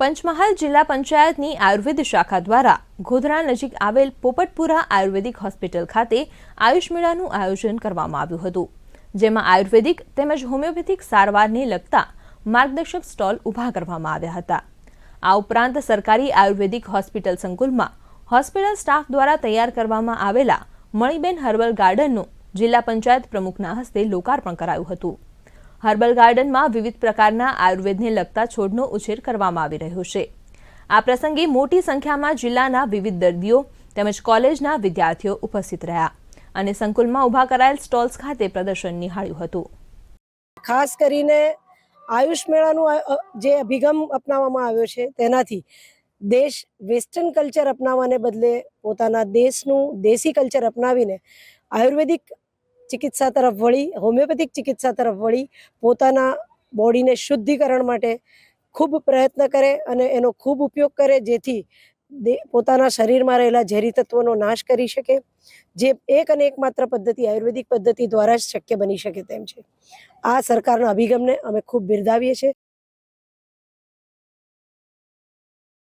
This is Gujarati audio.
પંચમહાલ જિલ્લા પંચાયતની આયુર્વેદ શાખા દ્વારા ગોધરા નજીક આવેલ પોપટપુરા આયુર્વેદિક હોસ્પિટલ ખાતે આયુષ મેળાનું આયોજન કરવામાં આવ્યું હતું. જેમાં આયુર્વેદિક તેમજ હોમિયોપેથિક સારવારને લગતા માર્ગદર્શક સ્ટોલ ઊભા કરવામાં આવ્યા હતા. આ ઉપરાંત સરકારી આયુર્વેદિક હોસ્પિટલ સંકુલમાં હોસ્પિટલ સ્ટાફ દ્વારા તૈયાર કરવામાં આવેલા મણીબેન હર્બલ ગાર્ડનનું જિલ્લા પંચાયત પ્રમુખના હસ્તે લોકાર્પણ કરાયું હતું. હર્બલ ગાર્ડનમાં વિવિધ પ્રકારના આયુર્વેદને લગતા છોડનો ઉછેર કરવામાં આવી રહ્યો છે. આ પ્રસંગે મોટી સંખ્યામાં જિલ્લાના વિવિધ દર્દીઓ તેમજ કોલેજના વિદ્યાર્થીઓ ઉપસ્થિત રહ્યા અને સંકુલમાં ઊભા કરાયેલ સ્ટોલ્સ ખાતે પ્રદર્શન નિહાળ્યું હતું. ખાસ કરીને આયુષ મેળાનું જે અભિગમ અપનાવવામાં આવ્યો છે તેનાથી દેશ વેસ્ટર્ન કલ્ચર અપનાવવાને બદલે પોતાના દેશનું દેશી કલ્ચર અપનાવીને આયુર્વેદિક ચિકિત્સા તરફ વળી, હોમિયોપેથિક ચિકિત્સા તરફ વળી પોતાના બોડીને શુદ્ધિકરણ માટે ખૂબ પ્રયત્ન કરે અને એનો ખૂબ ઉપયોગ કરે, જેથી પોતાના શરીરમાં રહેલા ઝેરી તત્વોનો નાશ કરી શકે, જે એક અને એકમાત્ર પદ્ધતિ આયુર્વેદિક પદ્ધતિ દ્વારા જ શક્ય બની શકે તેમ છે. આ સરકારના અભિગમને અમે ખૂબ બિરદાવીએ છીએ.